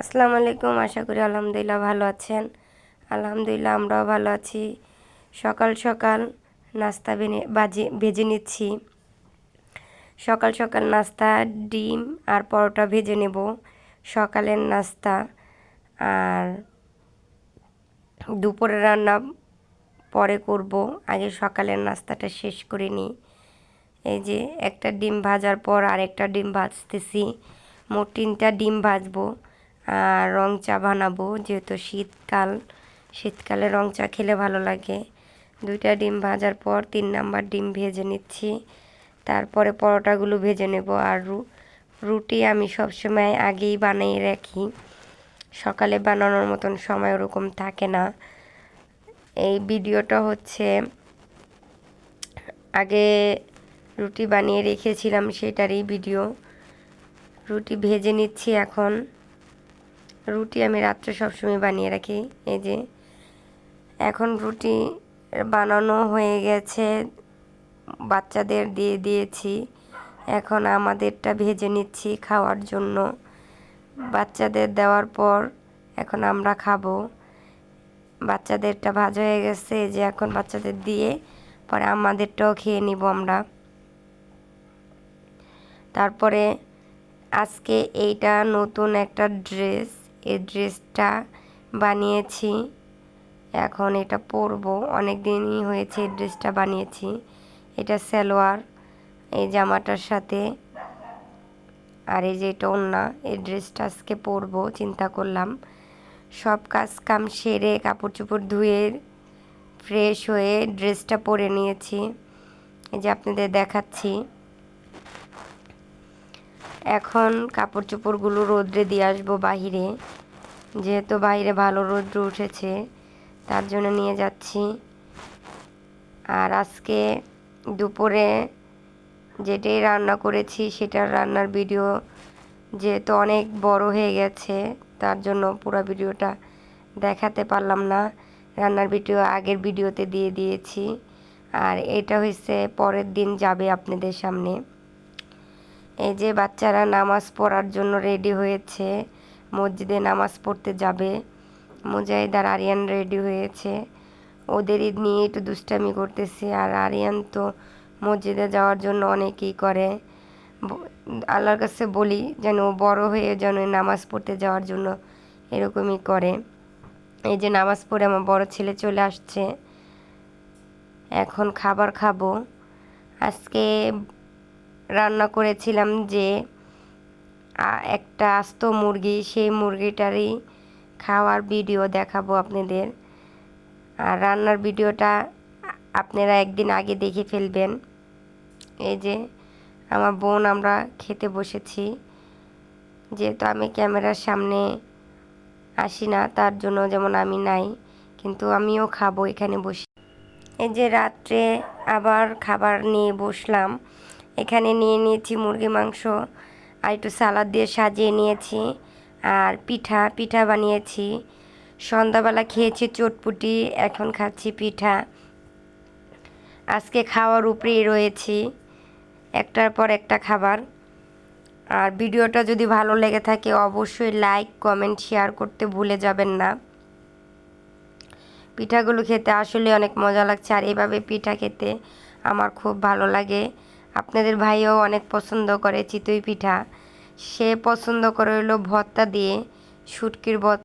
আসসালামু আলাইকুম, আশা করি আলহামদুলিল্লাহ ভালো আছেন। আলহামদুলিল্লাহ আমরাও ভালো আছি। সকাল সকাল নাস্তা বেনে বাজে ভেজে নিচ্ছি। সকাল সকাল নাস্তা, ডিম আর পরোটা ভেজে নেব। সকালের নাস্তা আর দুপুরের রান্না পরে করব। আগে সকালের নাস্তাটা শেষ করে নিই। এই যে একটা ডিম ভাজার পর আরেকটা ডিম ভাজতেছি। মোট তিনটা ডিম ভাজবো। রং চা বানাবো, যেহেতু শীতকাল। শীতকালে রং চা খেলে ভালো লাগে। দুইটা ডিম ভাজার পর তিন নাম্বার ডিম ভেজে নিচ্ছি। তারপরে পরোটাগুলো ভেজে নেব। আর রুটি আমি সবসময় আগেই বানিয়ে রাখি। সকালে বানানোর মতন সময় ওরকম থাকে না। এই ভিডিওটা হচ্ছে আগে রুটি বানিয়ে রেখেছিলাম, সেটারই ভিডিও। রুটি ভেজে নিচ্ছি এখন। রুটি আমি রাত্রে সবসময় বানিয়ে রাখি। এই যে, এখন রুটি বানানো হয়ে গেছে, বাচ্চাদের দিয়ে দিয়েছি। এখন আমাদেরটা ভেজে নিচ্ছি খাওয়ার জন্য। বাচ্চাদের দেওয়ার পর এখন আমরা খাব। বাচ্চাদেরটা ভাজা হয়ে গেছে যে এখন বাচ্চাদের দিয়ে পরে আমাদেরটাও খেয়ে নিব আমরা। তারপরে আজকে এইটা নতুন একটা ড্রেস। এই ড্রেসটা বানিয়েছি। এখন এটা পরবো। অনেক দিনই হয়েছে এই ড্রেসটা বানিয়েছি। এটা সালোয়ার, এই জামাটার সাথে। আর এই যে এটা ওড়না এই ড্রেসটা আজকে পরবো, চিন্তা করলাম। সব কাজ কাম সেরে কাপড় চোপড় ধুয়ে ফ্রেশ হয়ে ড্রেসটা পরে নিয়েছি। এই যে আপনাদের দেখাচ্ছি। এখন কাপড় চোপড়গুলো রোদ্রে দিয়ে আসব বাহিরে। যেহেতু বাইরে ভালো রোদ্র উঠেছে, তার জন্য নিয়ে যাচ্ছি। আর আজকে দুপুরে যেটাই রান্না করেছি, সেটার রান্নার ভিডিও যেহেতু অনেক বড় হয়ে গেছে, তার জন্য পুরো ভিডিওটা দেখাতে পারলাম না। রান্নার ভিডিও আগের ভিডিওতে দিয়ে দিয়েছি। আর এটা হয়েছে পরের দিন যাবে আপনাদের সামনে। এই যে বাচ্চারা নামাজ পড়ার জন্য রেডি হয়েছে মসজিদে নামাজ পড়তে যাবে। মুজাহিদ আর আরিয়ান রেডি হয়েছে। ওদেরই নিয়ে একটু দুষ্টামি করতেছে আর আরিয়ান তো মসজিদে যাওয়ার জন্য অনেকেই করে। আল্লাহর কাছে বলি যেন ও বড় হয়ে যেন নামাজ পড়তে যাওয়ার জন্য এরকমই করে। এই যে নামাজ পড়ে আমার বড় ছেলে চলে আসছে। এখন খাবার খাব। আজকে রান্না করেছিলাম যে একটা আস্ত মুরগি, সেই মুরগিটারই খাওয়ার ভিডিও দেখাবো আপনাদের। আর রান্নার ভিডিওটা আপনারা একদিন আগে দেখে ফেলবেন। এই যে আমার বোন আমরা খেতে বসেছি। যেহেতু আমি ক্যামেরার সামনে আসি না, তার জন্য যেমন আমি নাই, কিন্তু আমিও খাব এখানে বসে। এই যে রাত্রে আবার খাবার নিয়ে বসলাম। এখানে নিয়ে নিয়েছি মুরগি মাংস। আর একটু সালাদ দিয়ে সাজিয়ে নিয়েছি। আর পিঠা পিঠা বানিয়েছি। সন্ধ্যাবেলা খেয়েছি চটপুটি, এখন খাচ্ছি পিঠা। আজকে খাওয়ার উপরেই রয়েছি, একটার পর একটা খাবার। আর ভিডিওটা যদি ভালো লেগে থাকে, অবশ্যই লাইক, কমেন্ট, শেয়ার করতে ভুলে যাবেন না। পিঠাগুলো খেতে আসলে অনেক মজা লাগছে, আর এভাবে পিঠা খেতে আমার খুব ভালো লাগে। আপনাদের ভাইও অনেক পছন্দ করে চিতই পিঠা। সে পছন্দ করে হলো ভর্তা দিয়ে, শুটকির ভর্তা।